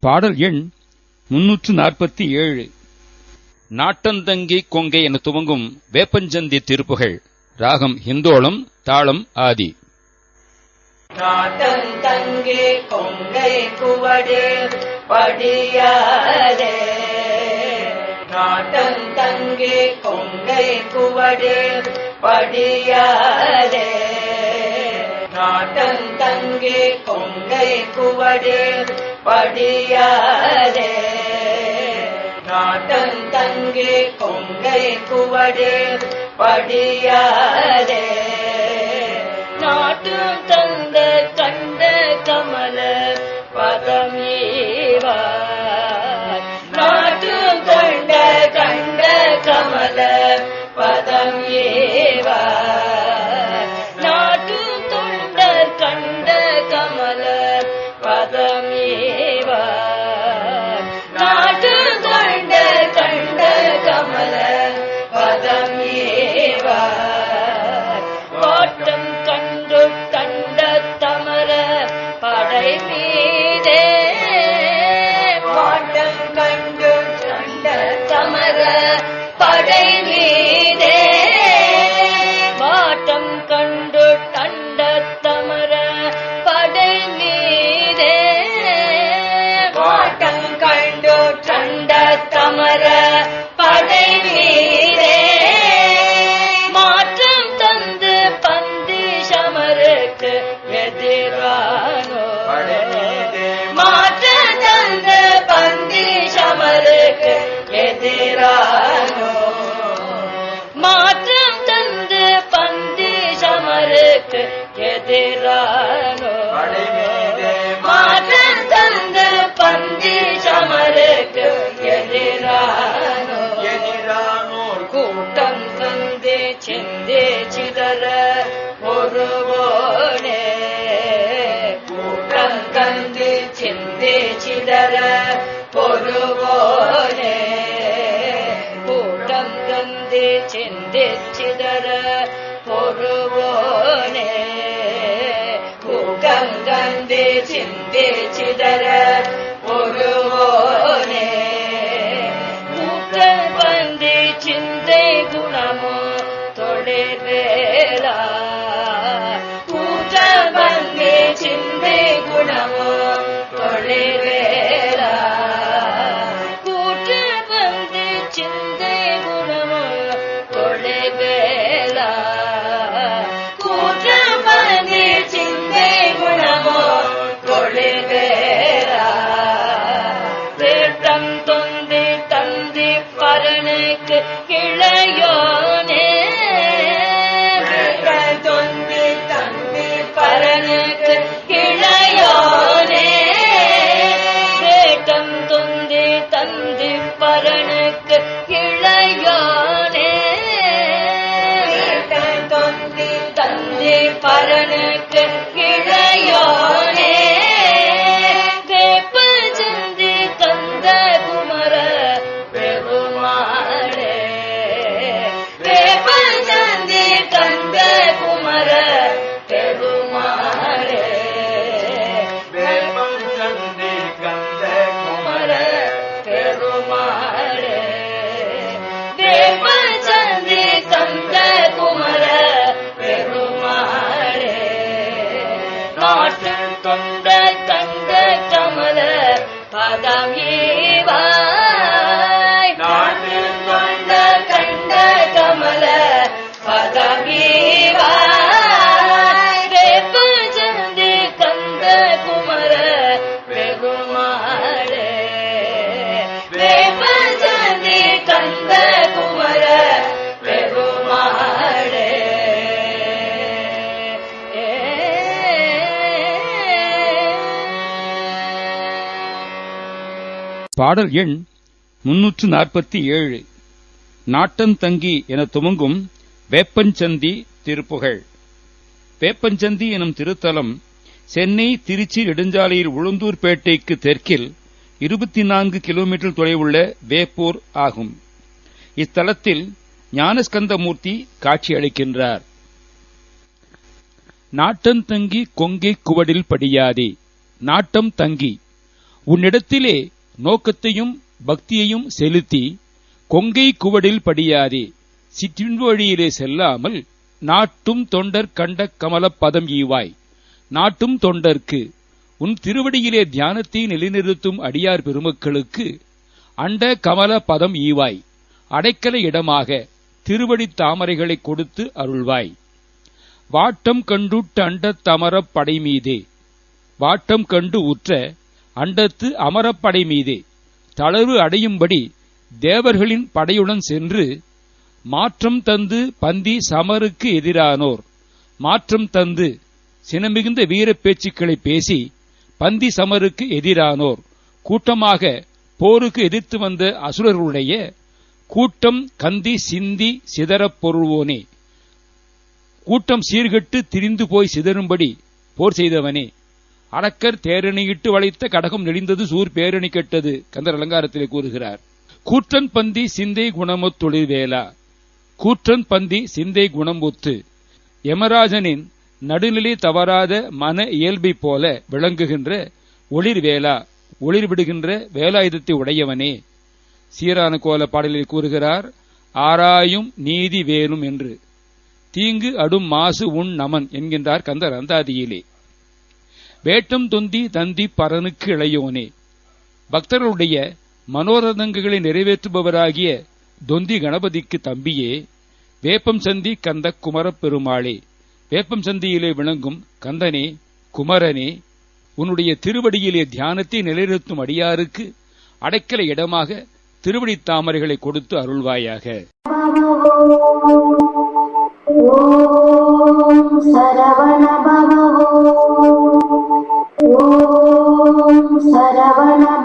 பாடல் எண் முன்னூற்று நாற்பத்தி ஏழு. நாட்டந்தங்கி கொங்கை என துவங்கும் வேப்பஞ்சந்தி திருப்புகள் ராகம் ஹிந்தோளம் தாளம் ஆதி. நாட்டந்தங்கே கொங்கை குவடு படியாலே நாட்டம் தங்கே கொங்கை குவடு. படியாலே நாட்டம் தங்கே கொங்கை குவடு. படியாலே நாட்டம் தங்கே கொங்கை குவடு. படியாலே நாட்டம் ಬೇಚಿದರ உனக்கு கிளையோனே தொந்தி தம்பி பரனுக்கு கிளையோனே வேட்டம் தொந்தி தந்தி பரனுக்கு கிளையோனே தொந்தி தந்தி பரனுக்கு பாடல் எண் முன்னூற்று நாற்பத்தி ஏழு. நாட்டந்தங்கி என துவங்கும் வேப்பஞ்சந்தி திருப்புகழ். வேப்பஞ்சந்தி எனும் திருத்தலம் சென்னை திருச்சி நெடுஞ்சாலையில் உளுந்தூர்பேட்டைக்கு தெற்கில் இருபத்தி நான்கு கிலோமீட்டர் தொலைவுள்ள வேப்பூர் ஆகும். இத்தலத்தில் ஞானஸ்கந்தமூர்த்தி காட்சி அளிக்கின்றார். நாட்டந்தங்கி கொங்கை குவடில் படியாதே. நாட்டம் தங்கி உன்னிடத்திலே நோக்கத்தையும் பக்தியையும் செலுத்தி கொங்கை குவடில் படியாதே. சிற்றின்வழியிலே செல்லாமல் நாட்டும் தொண்டர் கண்ட கமலப் பதம் ஈவாய். நாட்டும் தொண்டர்க்கு உன் திருவடியிலே தியானத்தை நிலைநிறுத்தும் அடியார் பெருமக்களுக்கு அண்ட கமல பதம் ஈவாய். அடைக்கல இடமாக திருவடி தாமரைகளை கொடுத்து அருள்வாய். வாட்டம் கண்டுட்ட அண்ட தமர படைமீதே வாட்டம் கண்டு உற்ற அண்டத்து அமரப்படை மீதே. தளர்வு அடையும்படி தேவர்களின் படையுடன் சென்று மாற்றம் தந்து பந்தி சமருக்கு எதிரானோர். மாற்றம் தந்து சினமிகுந்த வீரப் பேச்சுக்களை பேசி பந்தி சமருக்கு எதிரானோர். கூட்டமாக போருக்கு எதிர்த்து வந்த அசுரர்களுடைய கூட்டம் கந்தி சிந்தி சிதறப் பொருள்வோனே. கூட்டம் சீர்கெட்டு திரிந்து போய் சிதறும்படி போர் செய்தவனே. அடக்கர் தேரணியிட்டு வளைத்த கடகம் நெளிந்தது சூர் பேரணி கெட்டது கந்தர் அலங்காரத்திலே கூறுகிறார். கூற்றன் பந்தி சிந்தை குணமொத்தொழில் வேலா கூற்றன் பந்தி சிந்தை குணம் ஒத்து. யமராஜனின் நடுநிலை தவறாத மன இயல்பை போல விளங்குகின்ற ஒளிர் வேலா ஒளிர் விடுகின்ற வேலாயுதத்தை உடையவனே. சீரான கோல பாடலில் கூறுகிறார் ஆராயும் நீதி வேலும் என்று. தீங்கு அடும் மாசு உன் நமன் என்கின்றார் கந்தர் அந்தாதியிலே. வேட்டம் தொந்தி தந்தி பரனுக்கு இளையோனே. பக்தர்களுடைய மனோரதங்களை நிறைவேற்றுபவராகிய தொந்தி கணபதிக்கு தம்பியே வேப்பம் சந்தி கந்த குமரப் பெருமாளே வேப்பம் சந்தியிலே விளங்கும் கந்தனே குமரனே உன்னுடைய திருவடியிலே தியானத்தை நிலைநிறுத்தும் அடியாருக்கு அடைக்கல இடமாக திருவடி தாமரைகளை கொடுத்து அருள்வாயாக. ॐ why not